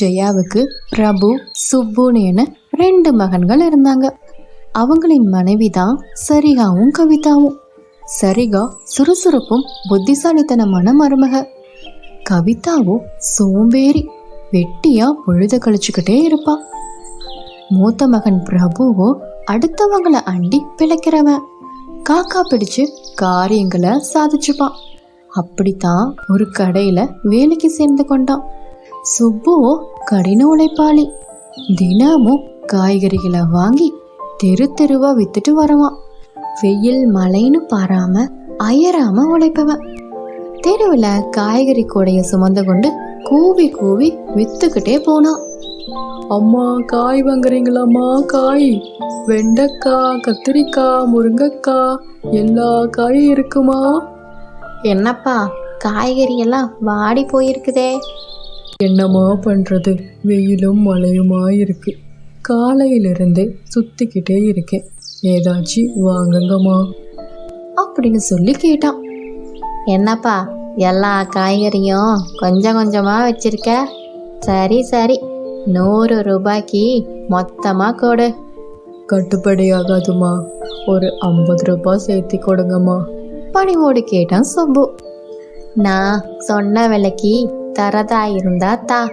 ஜெயாவுக்கு பிரபு சுப்புன்னு ரெண்டு மகன்கள் இருந்தாங்க. அவங்களின் மனைவி தான் சரிகாவும் கவிதாவும். சரிகா சுறுசுறுப்பும் புத்திசாலித்தனமான மருமக. கவிதாவோ சோம்பேறி வெட்டியா பொழுத கழிச்சுக்கிட்டே இருப்பா. மூத்த மகன் பிரபுவோ அடுத்தவங்களை அண்டி பிழைக்கிறவன். காக்கா பிடிச்சு காரியங்களை சாதிச்சுப்பான். அப்படித்தான் ஒரு கடையில வேலைக்கு சேர்ந்து கொண்டான். சுப்புவோ கடின உழைப்பாளி. தினமும் காய்கறிகளை வாங்கி தெரு தெருவா வித்துட்டு வருவான் வெயில் மழைன்னு பாராம அயராம உழைப்பவன். தெருவில் காய்கறி கூடைய சுமந்து கொண்டு கூவி கூவி வித்துக்கிட்டே போனான் அம்மா காய் வாங்குறீங்களாம்மா காய்? வெண்டைக்காய் கத்திரிக்காய் முருங்கைக்காய் எல்லா காயும் இருக்குமா? என்னப்பா காய்கறி எல்லாம் வாடி போயிருக்குதே. என்னம்மா பண்றது. வெயிலும் மழையுமா இருக்கு காலையிலிருந்தே சுத்திக்கிட்டே இருக்கேன். ஏதாச்சும் வாங்குங்கம்மா. அப்படின்னு சொல்லி கேட்டான். என்னப்பா எல்லா காய்கறியும் கொஞ்சம் கொஞ்சமா வச்சிருக்க? சரி சரி. நூறு ரூபாய்க்கு மொத்தமா கொடு. கட்டுப்படி ஆகாதுமா ஒரு ஐம்பது ரூபாய் சேர்த்தி கொடுங்கம்மா. பணிவோடு கேட்டான் சுப்பு நான் சொன்ன விலைக்கு தரதா இருந்தா தா.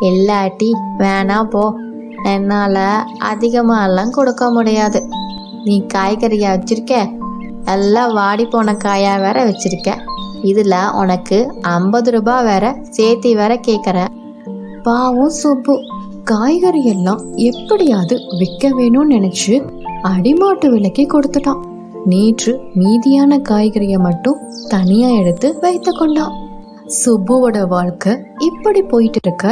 இல்லாட்டி வேணா போ. என்னால அதிகமாலாம் கொடுக்க முடியாது. நீ காய்கறியா வச்சிருக்க. எல்லாம் வாடி போன காயா வேற வச்சிருக்க. இதுல உனக்கு ஐம்பது ரூபாய் வேற சேர்த்தி வேற கேட்குற பாவம் சுப்பு. காய்கறி எல்லாம் எப்படியாவது விற்க வேணும்னு நினைச்சு அடிமாட்டு விலைக்கு கொடுத்துட்டான். நேற்று மீதியான காய்கறியை மட்டும் தனியா எடுத்து வைத்து கொண்டான். சுப்புவோட வாழ்க்கை இப்படி போயிட்டு இருக்க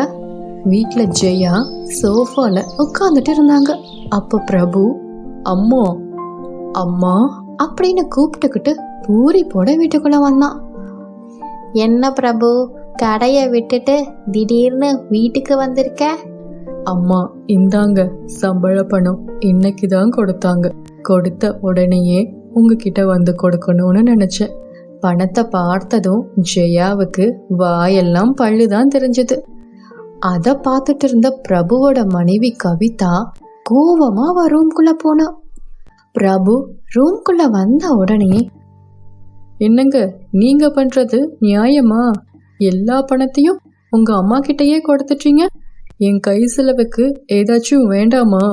வீட்டில் ஜெயா சோஃபால உட்காந்துட்டு இருந்தாங்க. அப்ப பிரபு அம்மா அம்மா அப்படின்னு கூப்பிட்டுக்கிட்டு பூரி போட வீட்டுக்குள்ள வந்தான். என்ன பிரபு கடையை விட்டுட்டு திடீர்னு வீட்டுக்கு வந்திருக்க? அம்மா இந்தாங்க சம்பள பணம் இன்னைக்கு தான் கொடுத்தாங்க. கொடுத்த உடனேயே உங்ககிட்ட வந்து கொடுக்கணும்னு நினைச்சேன். பணத்தை பார்த்ததும் ஜெயாவுக்கு வாயெல்லாம் பல்லுதான் தெரிஞ்சது. அத பார்த்துட்டு இருந்த பிரபுவோட மனைவி கவிதா கோவமா அவ ரூம்குள்ள போனா. பிரபு ரூம்குள்ள வந்த உடனே என்னங்க நீங்க பண்றது நியாயமா? எல்லா பணத்தையும் உங்க அம்மா கிட்டயே கொடுத்துட்டீங்க? என் கை செலவுக்கு ஏதாச்சும் வேண்டாமா?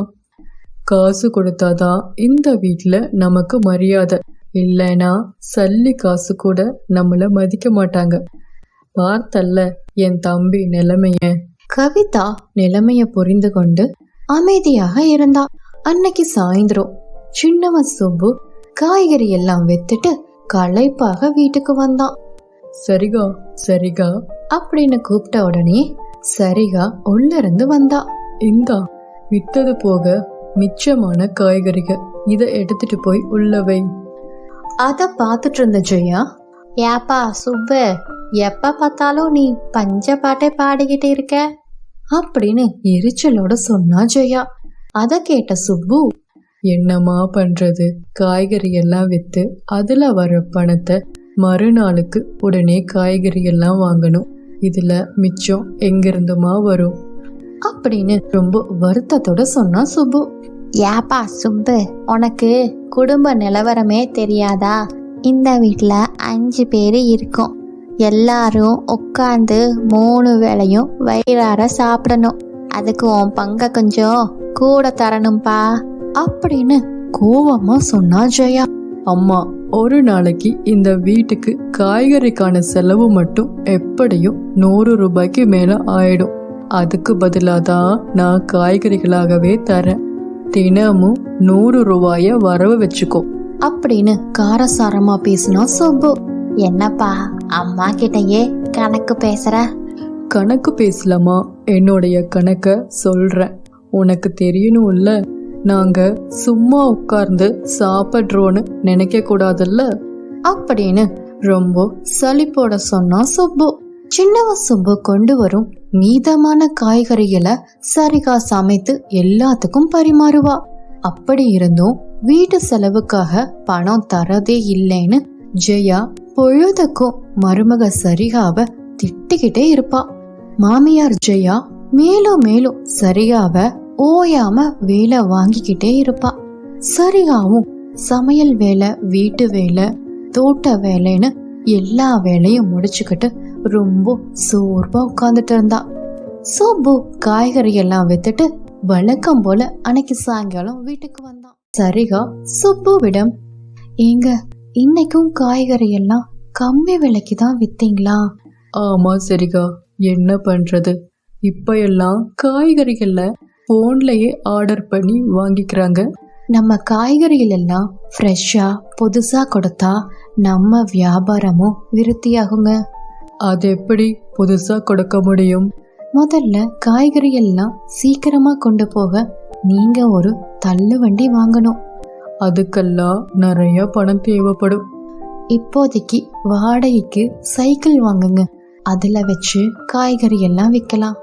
காசு கொடுத்தாதான் இந்த வீட்டில் நமக்கு மரியாதை. இல்லைனா சல்லி காசு கூட நம்மள மதிக்க மாட்டாங்க. பார்த்தல்ல என் தம்பி நிலைமைய. கவிதா நிலைமைய புரிந்து கொண்டு அமைதியாக இருந்தா. அன்னைக்கு சாயந்தரம் சின்னவன் சுப்பு காய்கறி எல்லாம் வித்துட்டு களைப்பாக வீட்டுக்கு வந்தான். சரிகா சரிகா. அப்படின்னு கூப்பிட்ட உடனே சரிகா உள்ள இருந்து வந்தா. இந்தா வித்தது போக மிச்சமான காய்கறிகள் இதை எடுத்துட்டு போய் உள்ள வை. அத பார்த்துட்டு இருந்த ஜெயா ஏப்பா சுப்பு எப்ப பார்த்தாலும் நீ பஞ்ச பாட்டை பாடிக்கிட்டு இருக்க? அப்படின்னு எரிச்சலோட சொன்னா ஜெயா. அத கேட்ட சுப்பு என்னம்மா பண்றது? காய்கறி எல்லாம் வித்து அதுல வர பணத்தை மறுநாளுக்கு உடனே காய்கறி எல்லாம் வாங்கணும். இதுல மிச்சம் எங்கிருந்துமா வரும்? அப்படின்னு ரொம்ப வருத்தத்தோட சொன்னா சுப்பு. ஏப்பா சுப்பு உனக்கு குடும்ப நிலவரமே தெரியாதா? இந்த வீட்டில் அஞ்சு பேர் இருக்கோம். எல்லாரும் உட்காந்து மூணு வேளையும் வயிறார சாப்பிடணும். அதுக்கு உன் பங்கை கொஞ்சம் கூட தரணும்பா. அப்படின்னு கோவமா சொன்னா ஜெயா. அம்மா ஒரு நாளைக்கு இந்த வீட்டுக்கு காய்கறிக்கான செலவு மட்டும் எப்படியும் நூறு ரூபாய்க்கு மேல ஆயிடும். அதுக்கு பதிலாக தான் நான் காய்கறிகளாகவே தரேன். தினமும் நூறு ரூபாய வரவு வச்சுக்கோ. அப்படின்னு காரசாரமா பேசினா சுப்பு என்னப்பா அம்மா கிட்டயே கணக்கு பேசுற? கணக்கு பேசலாமா? என்னுடைய கணக்க சொல்றேன் உனக்கு தெரியணும்ல நாங்க சும்மா உட்கார்ந்து சாப்பிட்றோன்னு நினைக்க கூடாதுல்ல அப்படின்னு ரொம்ப சலிப்போட சொன்னா சுப்பு சின்னவ சுப்பு கொண்டு வரும் மீதமான காய்கறிகளை சரிகா சமைத்து எல்லாத்துக்கும் பரிமாறுவா. அப்படி இருந்தும் வீட்டு செலவுக்காக பணம் தரதே இல்லைன்னு ஜெயா பொழுதுக்கும் மருமக சரிகாவ திட்டிக்கிட்டே இருப்பா. மாமியார் ஜெயா மேலும் மேலும் சரிகாவ ஓயாம வேலை வாங்கிக்கிட்டே இருப்பா. சரிகாவும் சமையல் வேலை வீட்டு வேலை தோட்ட வேலைன்னு எல்லா வேலையும் முடிச்சுக்கிட்டு ரொம்ப சோர்வா உட்கார்ந்துட்டு இருந்தா. சுப்பு காய்கறி எல்லாம் வித்துட்டு வழக்கம் போல அன்னைக்கு சாயங்காலம் வீட்டுக்கு வந்தான். சரிகா சுப்புவிடம் ஏங்க இன்னைக்கும் காய்கறி எல்லாம் கம்மி விலைக்கு தான் வித்தீங்களா? ஆமா சரிகா என்ன பண்றது? இப்ப எல்லாம் காய்கறிகள்ல போன்லயே ஆர்டர் பண்ணி வாங்கிக்கிறாங்க. நம்ம காய்கறிகள் எல்லாம் ஃப்ரெஷ்ஷா புதுசா கொடுத்தா நம்ம வியாபாரமும் விருத்தியாகுங்க. அது எப்படி புதுசா கொடுக்க முடியும்? முதல்ல காய்கறி எல்லாம் சீக்கிரமா கொண்டு போக நீங்க ஒரு தள்ளு வண்டி வாங்கணும். அதுக்கெல்லாம் நிறைய பணம் தேவைப்படும். இப்போதைக்கு வாடகைக்கு சைக்கிள் வாங்குங்க. அதுல வச்சு காய்கறி எல்லாம் விற்கலாம்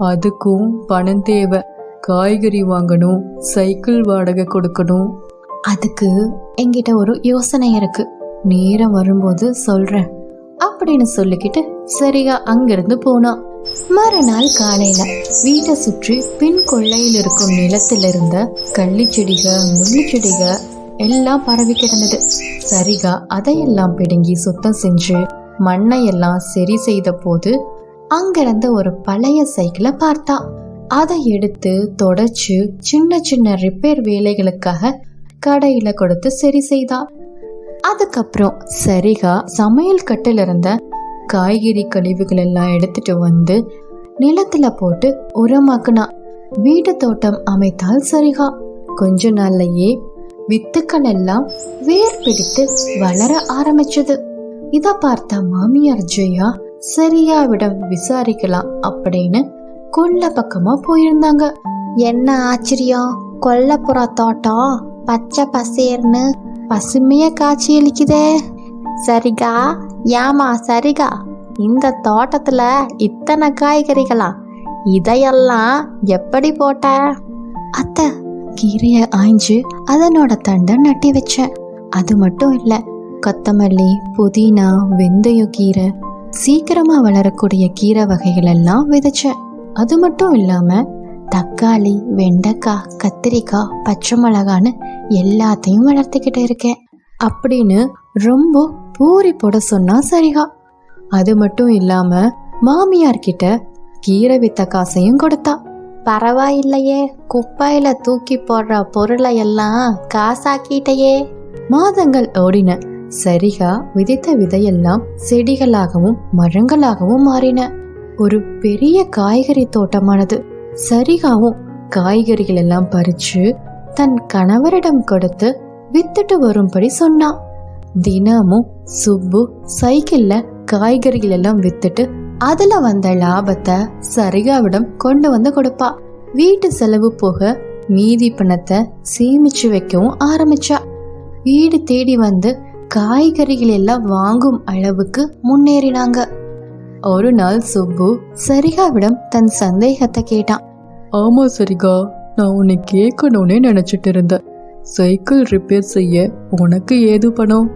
அதுக்கும் பணம் தேவை. காய்கறி வாங்கணும் சைக்கிள் வாடகை கொடுக்கணும். அதுக்கு என்கிட்ட ஒரு யோசனை இருக்கு. நேரம் வரும்போது சொல்றேன். அப்படின்னு சொல்லிக்கிட்டு சரியா அங்கிருந்து போனான் மறுநாள் காலையில வீட்டை சுற்றி பின் கொள்ளையில் இருக்கும் நிலத்தில் இருந்த கள்ளி செடிக முள்ளு செடிக எல்லாம் பரவி கிடந்தது. சரிகா அதையெல்லாம் பிடுங்கி சுத்தம் செஞ்சு மண்ணை எல்லாம் சரி செய்த போது அங்கிருந்த ஒரு பழைய சைக்கிளை பார்த்தா. அதை எடுத்து தொடச்சு சின்ன சின்ன ரிப்பேர் வேலைகளுக்காக கடையில கொடுத்து சரி செய்தான் அதுக்கப்புறம் சரிகா சமையல் கட்டில் இருந்த காய்கறி கழிவுகள் எல்லாம் எடுத்துட்டு வந்து நிலத்துல போட்டு உரமாக்குனா. வீட்டு தோட்டம் அமைத்தால் சரிகா. கொஞ்ச நாள்லயே வித்துக்கள் எல்லாம் வேர் பிடித்து வளர ஆரம்பிச்சது. இத பார்த்த மாமியார் ஜெயா சரியாவிடம் விசாரிக்கலாம் அப்படின்னு கொல்ல பக்கமா போயிருந்தாங்க. என்ன ஆச்சரியம்? கொல்லப்புற தோட்டம் பச்சை பசேர்னு பசுமையா காட்சி அளிக்குதே சரிகா ஏமா சரிகா. இந்த தோட்டத்துல இத்தனை காய்கறிகளா? இதையெல்லாம் எப்படி போட்ட? அத்தை கீரைய ஆய்ஞ்சு அதனோட தண்டை நட்டி வச்சேன். அது மட்டும் இல்ல கொத்தமல்லி புதினா வெந்தய கீரை சீக்கிரமா வளரக்கூடிய கீரை வகைகள் எல்லாம் விதைச்சேன். அது மட்டும் இல்லாம தக்காளி வெண்டைக்காய் கத்திரிக்காய் பச்சை மிளகான்னு எல்லாத்தையும் வளர்த்துக்கிட்டு இருக்கேன் அப்படின்னு ரொம்ப பூரி போட சொன்னா சரிகா. அது மட்டும் இல்லாம மாமியார் கிட்ட கீரை வித்த காசையும் கொடுத்தா. பரவாயில்லையே குப்பையில தூக்கி போடுற பொருளை எல்லாம் காசாக்கிட்டையே. மாதங்கள் ஓடின. சரிகா விதைத்த விதையெல்லாம் செடிகளாகவும் மரங்களாகவும் மாறின. ஒரு பெரிய காய்கறி தோட்டமானது. சரிகாவும் காய்கறிகள் எல்லாம் பறிச்சு தன் கணவரிடம் கொடுத்து வித்துட்டு வரும்படி சொன்னான் தினமும் சுப்பு சைக்கிள்ல காய்கறிகள் எல்லாம் வித்துட்டு அதுல வந்த லாபத்தை சரிகாவிடம் கொண்டு வந்து கொடுப்பா. வீட்டு செலவு போக மீதி பணத்தை சேமிச்சு வைக்கவும் ஆரம்பிச்சா. வீடு தேடி வந்து காய்கறிகள் எல்லாம் வாங்கும் அளவுக்கு முன்னேறினாங்க. ஒரு நாள் சுப்பு சரிகாவிடம் தன் சந்தேகத்தை கேட்டான். ஆமா சரிகா நான் உன்னை கேட்கணும்னே நினைச்சிட்டு இருந்தேன். சைக்கிள் ரிப்பேர் செய்ய உனக்கு ஏது பணம்?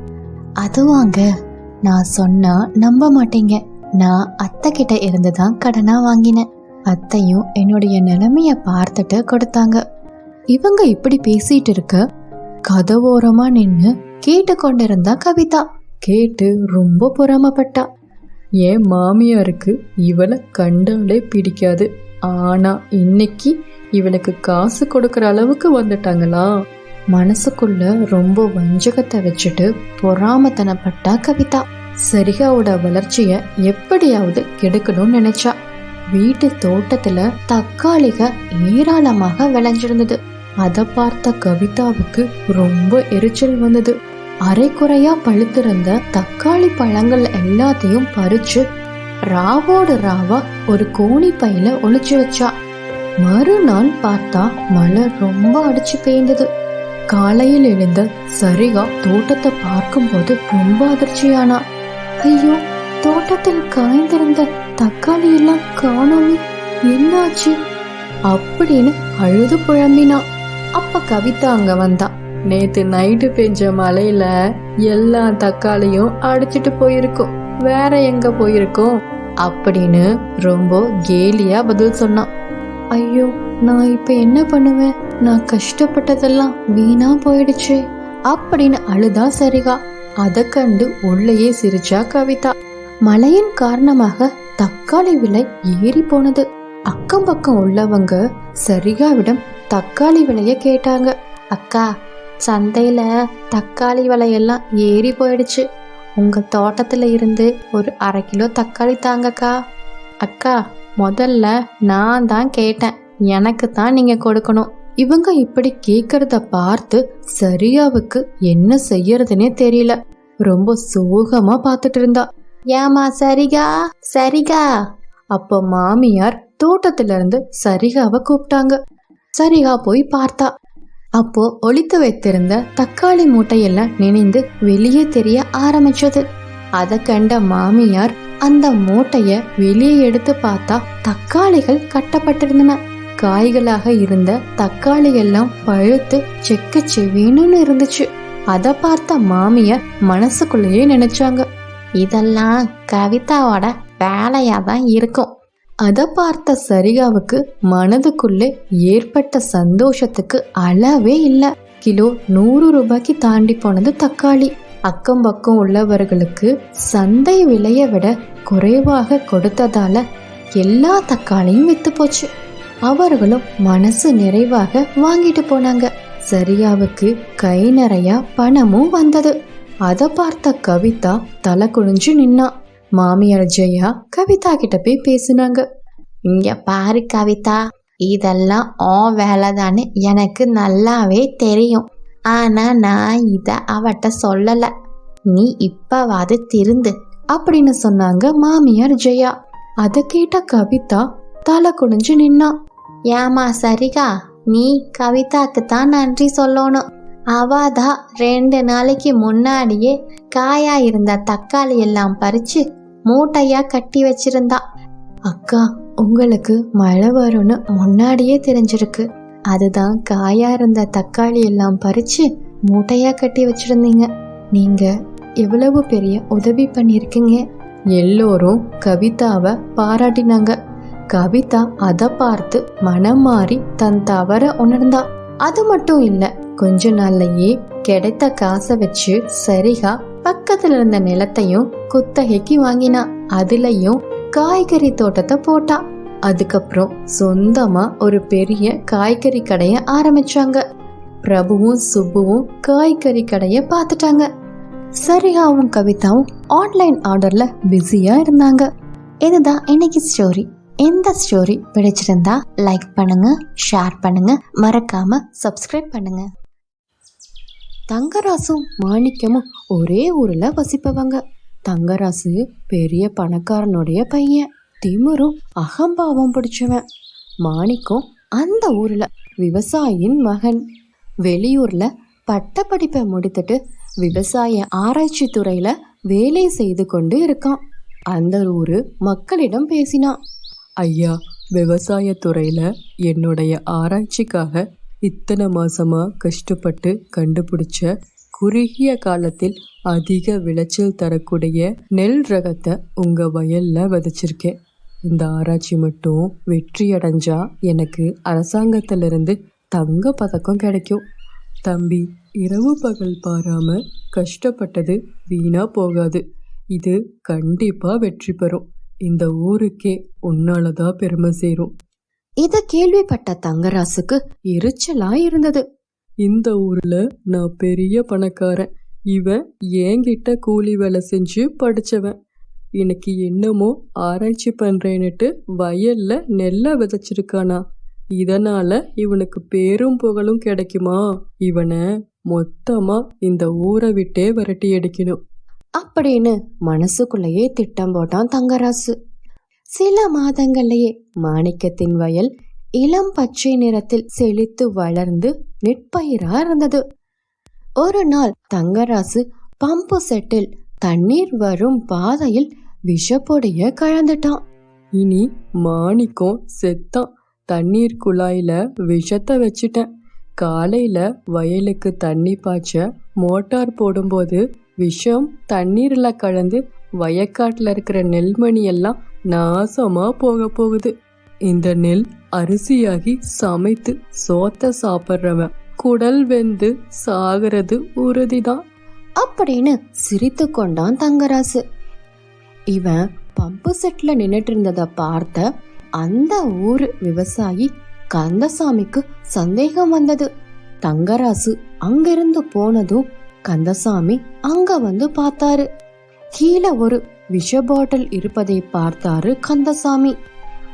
அது வாங்க நான் சொன்னா நம்ப மாட்டீங்க. நான் அத்தை கிட்ட இருந்து தான் கடனா வாங்கினேன். அத்தையும் என்னுடைய நிலைமைய பார்த்துட்டு கொடுத்தாங்க. இவங்க இப்படி பேசிட்டு இருக்க கதவோரமா நின்னு கேட்டு கொண்டிருந்தா கவிதா. கேட்டு ரொம்ப பொறாமப்பட்டா. என் மாமியாருக்கு இவளை கண்டாலே பிடிக்காது. ஆனா இன்னைக்கு இவனுக்கு காசு கொடுக்கற அளவுக்கு வந்துட்டாங்களா? மனசுக்குள்ள ரொம்ப வஞ்சகத்தை வச்சுட்டு பொறாமத்தனப்பட்டா கவிதா. சரிகாவோட வளர்ச்சிய எப்படியாவது கெடுக்கணும்னு நினைச்சா. வீட்டு தோட்டத்துல தக்காளிக ஏராளமாக விளைஞ்சிருந்தது. அதை பார்த்த கவிதாவுக்கு ரொம்ப எரிச்சல் வந்தது. அரைக்குறையா பழுத்திருந்த தக்காளி பழங்கள் எல்லாத்தையும் பறிச்சு ராவோடு ராவா ஒரு கோணி பையில ஒளிச்சு வச்சா. மறுநாள் பார்த்தா மழை ரொம்ப அடிச்சு பெய்ந்தது. காலையில் எழுந்த சரிகா தோட்டத்தை பார்க்கும்போது ரொம்ப அதிர்ச்சியானா. ஐயோ தோட்டத்தில் காய்ந்திருந்த தக்காளி எல்லாம் காணோமே என்னாச்சு? அப்படின்னு அழுது புழம்பினா அப்ப கவிதா அங்க வந்தா நேத்து நைட்டு பெஞ்ச மழையில எல்லா தக்காளியும் அடிச்சிட்டு போயிருக்கும் வேற எங்க போயிருக்கோம்? அப்படின்னு ரொம்ப கேலியா பதில் சொன்னான் ஐயோ நான் இப்ப என்ன பண்ணுவேன்? நான் கஷ்டப்பட்டதெல்லாம் வீணா போயிடுச்சு. அப்படின்னு அழுதா சரிகா. அதை கண்டு உள்ளேயே சிரிச்சா கவிதா. மழையின் காரணமாக தக்காளி விலை ஏறி போனது. அக்கம் பக்கம் உள்ளவங்க சரிகாவிடம் தக்காளி விலைய கேட்டாங்க. அக்கா சந்தையில தக்காளி விலையெல்லாம் ஏறி போயிடுச்சு. உங்க தோட்டத்துல இருந்து ஒரு அரை கிலோ தக்காளி தாங்கக்கா. அக்கா முதல்ல நான் தான் கேட்டேன். எனக்கு தான் நீங்க கொடுக்கணும். இவங்க இப்படி கேக்குறத பார்த்து சரியாவுக்கு என்ன செய்யறதுனே தெரியல. ரொம்ப சோகமா பார்த்துட்டு இருந்தா. ஏமா சரிகா? சரிகா? அப்போ மாமியார் தோட்டத்துல இருந்து சரிகாவை கூப்பிட்டாங்க. சரிகா போய் பார்த்தா. அப்போ ஒளித்து வைத்திருந்த தக்காளி மூட்டையெல்லாம் நினைந்து வெளியே தெரிய ஆரம்பிச்சது. அதை கண்ட மாமியார் அந்த மூட்டைய வெளியே எடுத்து பார்த்தா தக்காளிகள் கட்டப்பட்டிருந்தன. காய்களாக இருந்த தக்காளி எல்லாம் பழுத்து செக்க செவின்னு இருந்துச்சு. அத பார்த்த மாமியார் மனசுக்குள்ளேயே நினைச்சாங்க. இதெல்லாம் கவிதாவோட வேலையா தான் இருக்கும். அத பார்த்த சரிகாவுக்கு மனதுக்குள்ளே ஏற்பட்ட சந்தோஷத்துக்கு அளவே இல்லை. கிலோ நூறு ரூபாய்க்கு தாண்டி போனது தக்காளி. அக்கம் பக்கம் உள்ளவர்களுக்கு சந்தை விலையை விட குறைவாக கொடுத்ததால எல்லா தக்காளியும் வித்து போச்சு. அவர்களும் மனசு நிறைவாக வாங்கிட்டு போனாங்க. சரியாவுக்கு கை நிறைய பணமும் வந்தது. அதை பார்த்த கவிதா தலை குனிஞ்சு நின்னா. மாமியார் ஜெயா கவிதா கிட்ட போய் பேசினாங்க. இங்க பாரு கவிதா இதெல்லாம் ஓ வேலைதான்னு எனக்கு நல்லாவே தெரியும். ஆனா நான் இத அவட்ட சொல்லல. நீ இப்பவாது திருந்து அப்படின்னு சொன்னாங்க மாமியார் ஜெயா. அத கேட்ட கவிதா தலை குனிஞ்சு நின்னா. ஏமா சரிகா நீ கவிதாக்கு தான் நன்றி சொல்லணும். அவாதா ரெண்டு நாளைக்கு முன்னாடியே காயா இருந்த தக்காளி எல்லாம் பறிச்சு மூட்டையா கட்டி வச்சிருந்தா. அக்கா உங்களுக்கு மழை வரும்னு முன்னாடியே தெரிஞ்சிருக்கு. அதுதான் காயா இருந்த தக்காளி எல்லாம் பறிச்சு மூட்டையா கட்டி வச்சிருந்தீங்க. நீங்க எவ்வளவு பெரிய உதவி பண்ணிருக்கீங்க எல்லோரும் கவிதாவை பாராட்டினாங்க. கவிதா அதை பார்த்து மனம் மாறி தன் தவற உணர்ந்தா. அது மட்டும் இல்ல கொஞ்ச நாள்லயே கிடைத்த காசை வச்சு சரிகா பக்கத்துல இருந்த நிலத்தையும் குத்தகைக்கு வாங்கினா. அதுலயும் காய்கறி தோட்டத்தை போட்டா. அதுக்கப்புறம் சொந்தமா ஒரு பெரிய காய்கறி கடைய ஆரம்பிச்சாங்க. பிரபுவும் சுப்புவும் காய்கறி கடைய பார்த்துட்டாங்க. சரியாவும் கவிதாவும் ஆன்லைன் ஆர்டர்ல பிஸியா இருந்தாங்க. இதுதான் இன்னைக்கு ஸ்டோரி. இந்த ஸ்டோரி பிடிச்சிருந்தா லைக் பண்ணுங்க ஷேர் பண்ணுங்க மறக்காம சப்ஸ்கிரைப் பண்ணுங்க. தங்கராசும் மாணிக்கமும் ஒரே ஊர்ல வசிப்பவங்க. தங்கராசு பெரிய பணக்காரனுடைய பையன். திமிரும் அகம்பாவம் பிடிச்சவன். மாணிக்கம் அந்த ஊர்ல விவசாயியின் மகன். வெளியூர்ல பட்டப்படிப்பை முடித்துட்டு விவசாய ஆராய்ச்சி துறையில வேலை செய்து கொண்டு இருக்கான். அந்த ஊர் மக்களிடம் பேசினான். ஐயா விவசாயத்துறையில என்னுடைய ஆராய்ச்சிக்காக இத்தனை மாசமா கஷ்டப்பட்டு கண்டுபிடிச்ச குறுகிய காலத்தில் அதிக விளைச்சல் தரக்கூடிய நெல் ரகத்தை உங்க வயல்ல விதைச்சிருக்கேன். இந்த ஆராய்ச்சி மட்டும் வெற்றி அடைஞ்சா எனக்கு அரசாங்கத்திலிருந்து தங்க பதக்கம் கிடைக்கும். தம்பி இரவு பகல் பாராம கஷ்டப்பட்டது வீணா போகாது. இது கண்டிப்பா வெற்றி பெறும். இந்த ஊருக்கே உன்னாலதான் பெருமை சேரும். இத கேள்விப்பட்ட தங்கராசுக்கு எரிச்சலா இருந்தது. இந்த ஊர்ல நான் பெரிய பணக்காரன். இவன் என்கிட்ட கூலி வேலை செஞ்சு படிச்சவன். எனக்கு என்னமோ ஆராய்ச்சி பண்றேன்னுட்டு வயல்ல நெல்லை விதைச்சிருக்கானா? இதனால இவனுக்கு பேரும் புகழும் கிடைக்குமா? இவனை மொத்தமா இந்த ஊரை விட்டே விரட்டி அடிக்கணும். அப்படின்னு மனசுக்குள்ளேயே திட்டம் போட்டான் தங்கராசு. சில மாதங்கள்லேயே மாணிக்கத்தின் வயல் இளம் பச்சை நிறத்தில் செழித்து வளர்ந்து நெற்பயிரா இருந்தது. ஒரு நாள் தங்கராசு பம்பு செட்டில் தண்ணீர் வரும் பாதையில் விஷப்பொடைய கலந்துட்டான். இனி மாணிக்கம் செத்தான். தண்ணீர் குழாயில விஷத்தை வச்சுட்டேன். காலையில வயலுக்கு தண்ணி பாய்ச்ச மோட்டார் போடும்போது விஷம் தண்ணீர்ல கலந்து வயக்காட்டுல இருக்கிற நெல்மணி எல்லாம் நாசமா போக போகுது. இந்த நெல் அரிசியாகி சமைத்து சோத்த சாப்பிட்றவன். குடல் வெந்து சாகிறது உறுதிதான். அப்படின்னு சிரித்து கொண்டான் தங்கராசு. இவன் பம்பு செட்ல நின்றுட்டு இருந்ததை பார்த்த அந்த ஊர் விவசாயி கந்தசாமிக்கு சந்தேகம் வந்தது. தங்கராசு அங்கிருந்து போனதும் கந்தசாமி அங்க வந்து பார்த்தாரு. கீழே ஒரு விஷ பாட்டில் இருப்பதை பார்த்தாரு கந்தசாமி.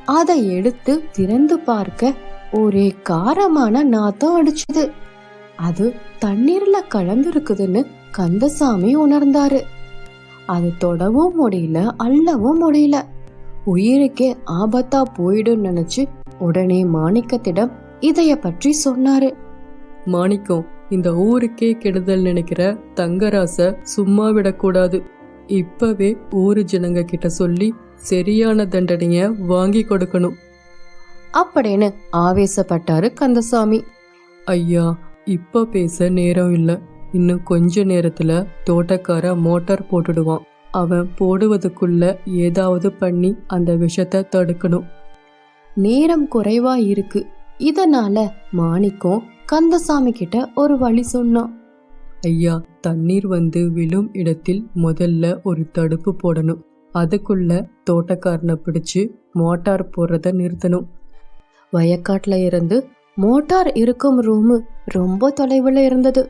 அதை எடுத்து திறந்து பார்க்க ஒரே காரமான நாத்தம் அடிச்சது. அது தண்ணீர்ல கலந்துருக்குதுன்னு கந்தசாமி உணர்ந்தாரு. அது தொடவும் முடியல அள்ளவும் முடியல. உயிருக்கே ஆபத்தா போயிடும் நினைச்சு உடனே மாணிக்கத்திடம் இதைய பற்றி சொன்னாரு. மாணிக்கம் இந்த ஊருக்கே கெடுதல் நினைக்கிற தங்கராச சும்மா விடக்கூடாது. இப்பவே ஊரு ஜனங்க கிட்ட சொல்லி சரியான தண்டனைய வாங்கி கொடுக்கணும். அப்படின்னு ஆவேசப்பட்டாரு கந்தசாமி. ஐயா இப்ப பேச நேரம் இல்ல. இன்னும் கொஞ்ச நேரத்துல தோட்டக்கார மோட்டார் போட்டுடுவான். அவன் போடுவதுக்குள்ள ஏதாவது பண்ணி அந்த விஷத்தை தடுக்கணும். நேரம் குறைவா இருக்கு. இதனால மாணிக்கம் கந்தசாமி கிட்ட ஒரு வழி சொன்னான். ஐயா தண்ணீர் வந்து விழும் இடத்தில் முதல்ல ஒரு தடுப்பு போடணும். அதுக்குள்ள தோட்டக்காரனை பிடிச்சு மோட்டார் போடுறத நிறுத்தணும். வயக்காட்டுல இருந்து மோட்டார் இருக்கும் ரூமு ரொம்ப தொலைவில் இருந்தது.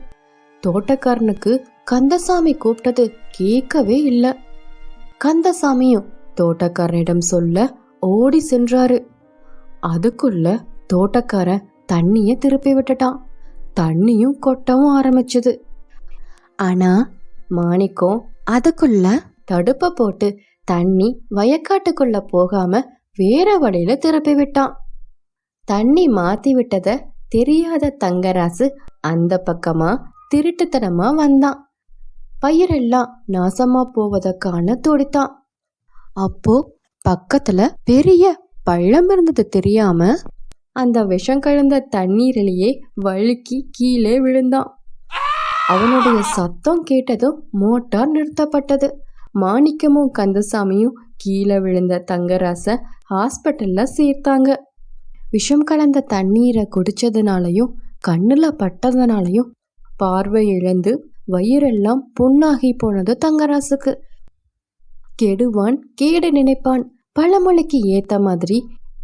தோட்டக்காரனுக்கு கந்தசாமி கூப்பிட்டது கேட்கவே இல்லை. கந்தசாமியும் தோட்டக்காரனிடம் சொல்ல ஓடி சென்றாரு. அதுக்குள்ள தோட்டக்காரன் தண்ணிய திருப்பி விட்டுட்டான். தண்ணியும் கொட்டவும் ஆரம்பிச்சது. ஆனா மாணிக்கம் அதுக்குள்ள தடுப்பை போட்டு தண்ணி வயக்காட்டுக்குள்ள போகாம வேற வழியில திருப்பி விட்டான். தண்ணி மாத்தி விட்டத தெரியாத தங்கராசு அந்த பக்கமா திருட்டுத்தனமா வந்தான். பயிரெல்லாம் நாசமா போவதற்கான துடித்தான். அப்போ பக்கத்துல பெரிய பள்ளம் இருந்தது தெரியாம அந்த விஷம் கலந்த தண்ணீரிலேயே வழுக்கி கீழே விழுந்தான். அவனுடைய சத்தம் கேட்டதும் மோட்டார் நிறுத்தப்பட்டது. மாணிக்கமும் கந்தசாமியும் கீழே விழுந்த தங்கராச ஹாஸ்பிட்டல்ல சேர்த்தாங்க. விஷம் கலந்த தண்ணீரை குடிச்சதுனாலையும் கண்ணுல பட்டதுனாலையும் பார்வை இழந்து வயிறெல்லாம் புண்ணாகி போனது தங்கராசுக்கு. கெடுவான் கேடு நினைப்பான். பழமொழிக்கு ஏத்த மாதிரி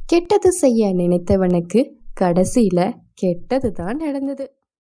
கெட்டது செய்ய நினைத்தவனுக்கு கடைசியில கெட்டதுதான் நடந்தது.